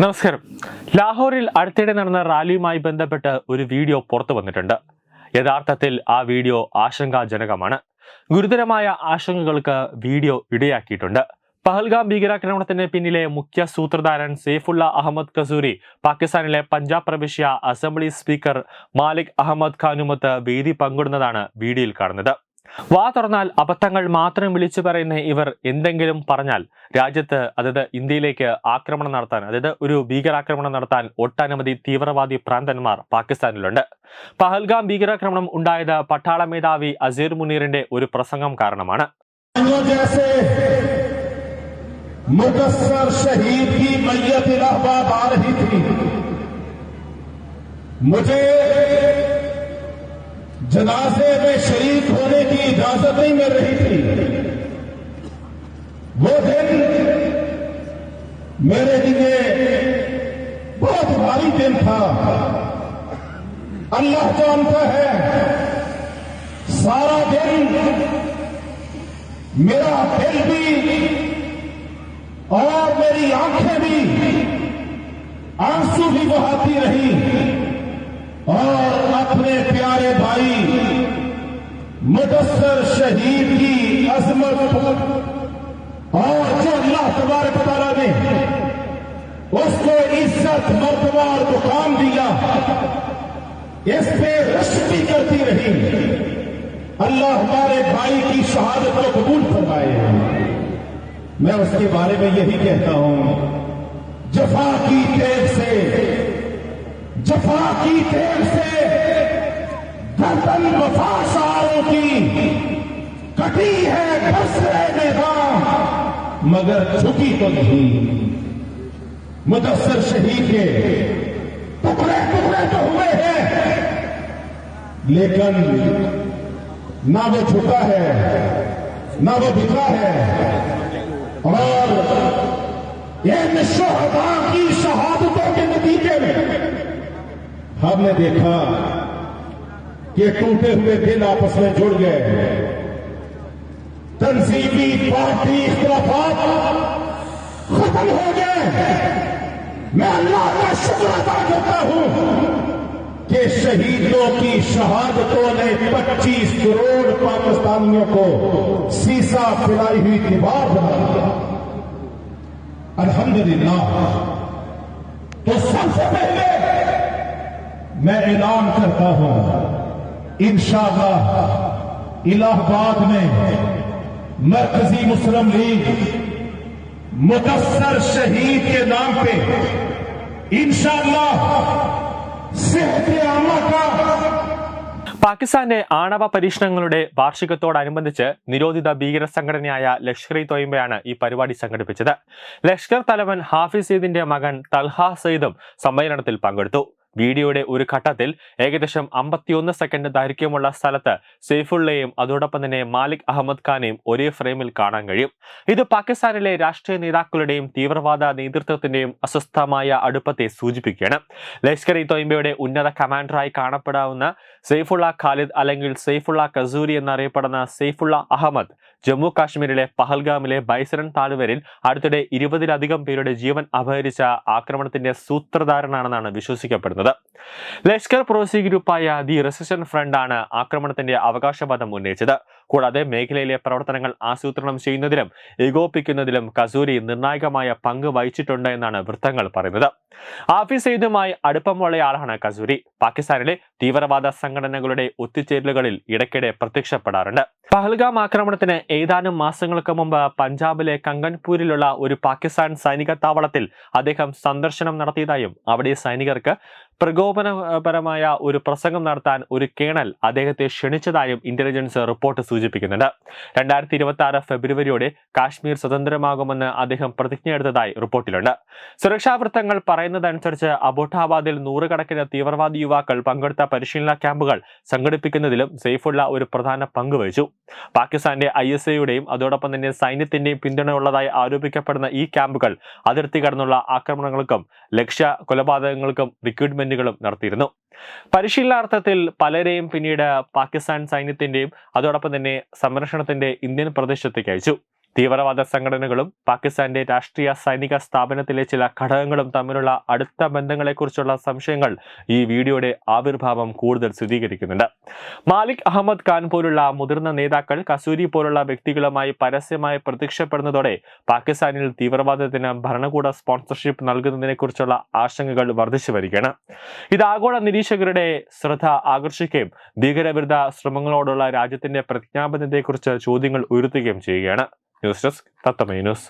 നമസ്കാരം. ലാഹോറിൽ അടുത്തിടെ നടന്ന റാലിയുമായി ബന്ധപ്പെട്ട് ഒരു വീഡിയോ പുറത്തു വന്നിട്ടുണ്ട്. യഥാർത്ഥത്തിൽ ആ വീഡിയോ ആശങ്കാജനകമാണ്. ഗുരുതരമായ ആശങ്കകൾക്ക് വീഡിയോ ഇടയാക്കിയിട്ടുണ്ട്. പഹൽഗാം ഭീകരാക്രമണത്തിന് പിന്നിലെ മുഖ്യ സൂത്രധാരൻ സെയ്ഫുള്ള അഹമ്മദ് കസൂരി പാകിസ്ഥാനിലെ പഞ്ചാബ് പ്രവിശ്യ അസംബ്ലി സ്പീക്കർ മാലിക് അഹമ്മദ് ഖാനുമത്ത് വേദി പങ്കിടുന്നതാണ് വീഡിയോയിൽ കാണുന്നത്. വാ തുറന്നാൽ അബദ്ധങ്ങൾ മാത്രം വിളിച്ചു പറയുന്ന ഇവർ എന്തെങ്കിലും പറഞ്ഞാൽ രാജ്യത്ത് അതായത് ഇന്ത്യയിലേക്ക് ആക്രമണം നടത്താൻ അതായത് ഒരു ഭീകരാക്രമണം നടത്താൻ ഒട്ടനവധി തീവ്രവാദി പ്രാന്തന്മാർ പാകിസ്ഥാനിലുണ്ട് പഹൽഗാം ഭീകരാക്രമണം ഉണ്ടായത് പട്ടാള മേധാവി അസീർ മുനീറിന്റെ ഒരു പ്രസംഗം കാരണമാണ് जो जैसे मुदस्सर शहीद की मैयत इलाहाबाद आ रही थी मुझे जनाजे में शरीक دبئی میں رہی تھی۔ وہ دن میرے لیے بہت بھاری دن تھا۔ اللہ جانتا ہے، سارا دن میرا دل بھی اور میری آنکھیں بھی آنسو بھی بہاتی رہی اور اپنے پیارے بھائی مدثر شہید کی عظمت اور جو اللہ تبارک تعالیٰ نے اس کو عزت، مرتبہ اور مقام دیا، اس پہ رشتی کرتی رہی۔ اللہ ہمارے بھائی کی شہادت کو قبول فرمائے۔ میں اس کے بارے میں یہی کہتا ہوں، جفا کی تیز سے، جفا کی تیز سے دردن وفا شاہ والوں کی کٹی ہے بس رہنے کا مگر چھکی تو نہیں۔ مدثر شہید کے ٹکڑے ٹکڑے تو ہوئے ہیں، لیکن نہ وہ چھٹا ہے، نہ وہ بکھرا ہے۔ اور ان شہداء کی شہادتوں کے نتیجے میں ہم نے دیکھا کہ ٹوٹے ہوئے دل آپس میں جڑ گئے تنظیمی پارٹی اختلافات ختم ہو گئے میں اللہ کا شکر ادا کرتا ہوں کہ شہیدوں کی شہادتوں نے پچیس کروڑ پاکستانیوں کو سیسا پلائی ہوئی دیوار بنا دیا الحمدللہ۔ تو سب سے پہلے میں اعلان کرتا ہوں इंशाअल्लाह इलाहाबाद में मरकजी मुस्लिम लीग मुदस्सर शहीद के नाम पे इंशाअल्लाह सेहत आमा का പാകിസ്ഥാന്റെ ആണവ പരീക്ഷണങ്ങളുടെ വാർഷികത്തോടനുബന്ധിച്ച് നിരോധിത ഭീകര സംഘടനയായ ലഷ്കർ ഇ തൊയ്ബയാണ് ഈ പരിപാടി സംഘടിപ്പിച്ചത് ലഷ്കർ തലവൻ ഹാഫിസ് സെയ്ദിന്റെ മകൻ തൽഹ സെയ്ദും സമ്മേളനത്തിൽ പങ്കെടുത്തു വീഡിയോയുടെ ഒരു ഘട്ടത്തിൽ ഏകദേശം അമ്പത്തിയൊന്ന് സെക്കൻഡ് ദൈർഘ്യമുള്ള സ്ഥലത്ത് സെയ്ഫുള്ളയും അതോടൊപ്പം തന്നെ മാലിക് അഹമ്മദ് ഖാനെയും ഒരേ ഫ്രെയിമിൽ കാണാൻ കഴിയും. ഇത് പാകിസ്ഥാനിലെ രാഷ്ട്രീയ നേതാക്കളുടെയും തീവ്രവാദ നേതൃത്വത്തിന്റെയും അസ്വസ്ഥമായ അടുപ്പത്തെ സൂചിപ്പിക്കുകയാണ്. ലഷ്കർ ഇ തോയിമ്പയുടെ ഉന്നത കമാൻഡറായി കാണപ്പെടാവുന്ന സെയ്ഫുള്ള ഖാലിദ് അല്ലെങ്കിൽ സെയ്ഫുള്ള കസൂരി എന്നറിയപ്പെടുന്ന സെയ്ഫുള്ള അഹമ്മദ് ജമ്മു കാശ്മീരിലെ പഹൽഗാമിലെ ബൈസരൻ താഴ്വരയിൽ അടുത്തിടെ ഇരുപതിലധികം പേരുടെ ജീവൻ അപഹരിച്ച ആക്രമണത്തിന്റെ സൂത്രധാരനാണെന്നാണ് വിശ്വസിക്കപ്പെടുന്നത്. ലഷ്കർ പ്രോസി ഗ്രൂപ്പായ ദി റെസിസ്റ്റൻ ഫ്രണ്ട് ആണ് ആക്രമണത്തിന്റെ അവകാശവാദം ഉന്നയിച്ചത്. കൂടാതെ മേഖലയിലെ പ്രവർത്തനങ്ങൾ ആസൂത്രണം ചെയ്യുന്നതിലും ഏകോപിക്കുന്നതിലും കസൂരി നിർണായകമായ പങ്ക് വഹിച്ചിട്ടുണ്ട് എന്നാണ് വൃത്തങ്ങൾ പറയുന്നത്. ആഫീസ് സെയ്ദുമായി അടുപ്പമുള്ളയാളാണ് കസൂരി. പാകിസ്ഥാനിലെ തീവ്രവാദ സംഘടനകളുടെ ഒത്തുചേരലുകളിൽ ഇടയ്ക്കിടെ പ്രത്യക്ഷപ്പെടാറുണ്ട്. പഹൽഗാം ആക്രമണത്തിന് ഏതാനും മാസങ്ങൾക്ക് മുമ്പ് പഞ്ചാബിലെ കങ്കൻപൂരിലുള്ള ഒരു പാകിസ്ഥാൻ സൈനിക താവളത്തിൽ അദ്ദേഹം സന്ദർശനം നടത്തിയതായും അവിടെ സൈനികർക്ക് പ്രകോപനപരമായ ഒരു പ്രസംഗം നടത്താൻ ഒരു കേണൽ അദ്ദേഹത്തെ ക്ഷണിച്ചതായും ഇന്റലിജൻസ് റിപ്പോർട്ട് സൂചിപ്പിക്കുന്നുണ്ട്. രണ്ടായിരത്തി ഇരുപത്തി ആറ് ഫെബ്രുവരിയോടെ കാശ്മീർ സ്വതന്ത്രമാകുമെന്ന് അദ്ദേഹം പ്രതിജ്ഞ പ്രതിജ്ഞയെടുത്തതായി റിപ്പോർട്ടിലുണ്ട്. സുരക്ഷാ വൃത്തങ്ങൾ പറയുന്നതനുസരിച്ച് അബോട്ടാബാദിൽ നൂറുകണക്കിന് തീവ്രവാദി യുവാക്കൾ പങ്കെടുത്ത പരിശീലന ക്യാമ്പുകൾ സംഘടിപ്പിക്കുന്നതിലും സെയ്ഫുള്ള ഒരു പ്രധാന പങ്ക് വഹിച്ചു. പാകിസ്ഥാന്റെ ഐ എസ് എയുടെയും അതോടൊപ്പം തന്നെ സൈന്യത്തിന്റെയും പിന്തുണയുള്ളതായി ആരോപിക്കപ്പെടുന്ന ഈ ക്യാമ്പുകൾ അതിർത്തി കടന്നുള്ള ആക്രമണങ്ങൾക്കും ലക്ഷ്യ കൊലപാതകങ്ങൾക്കും റിക്രൂട്ട്മെന്റുകളും നടത്തിയിരുന്നു. പരിശീലനാർത്ഥത്തിൽ പലരെയും പിന്നീട് പാകിസ്ഥാൻ സൈന്യത്തിന്റെയും അതോടൊപ്പം തന്നെ സംരക്ഷണത്തിന്റെ ഇന്ത്യൻ പ്രദേശത്തേക്ക് അയച്ചു. തീവ്രവാദ സംഘടനകളും പാകിസ്ഥാന്റെ രാഷ്ട്രീയ സൈനിക സ്ഥാപനത്തിലെ ചില ഘടകങ്ങളും തമ്മിലുള്ള അടുത്ത ബന്ധങ്ങളെക്കുറിച്ചുള്ള സംശയങ്ങൾ ഈ വീഡിയോയുടെ ആവിർഭാവം കൂടുതൽ സ്ഥിരീകരിക്കുന്നുണ്ട്. മാലിക് അഹമ്മദ് ഖാൻ പോലുള്ള മുതിർന്ന നേതാക്കൾ കസൂരി പോലുള്ള വ്യക്തികളുമായി പരസ്യമായി പ്രത്യക്ഷപ്പെടുന്നതോടെ പാകിസ്ഥാനിൽ തീവ്രവാദത്തിന് ഭരണകൂട സ്പോൺസർഷിപ്പ് നൽകുന്നതിനെക്കുറിച്ചുള്ള ആശങ്കകൾ വർദ്ധിച്ചു വരികയാണ്. ഇത് ആഗോള നിരീക്ഷകരുടെ ശ്രദ്ധ ആകർഷിക്കുകയും ഭീകരവിരുദ്ധ ശ്രമങ്ങളോടുള്ള രാജ്യത്തിന്റെ പ്രതിജ്ഞാബദ്ധതയെക്കുറിച്ച് ചോദ്യങ്ങൾ ഉയർത്തുകയും ചെയ്യുകയാണ്. News desk തത്തമൈ news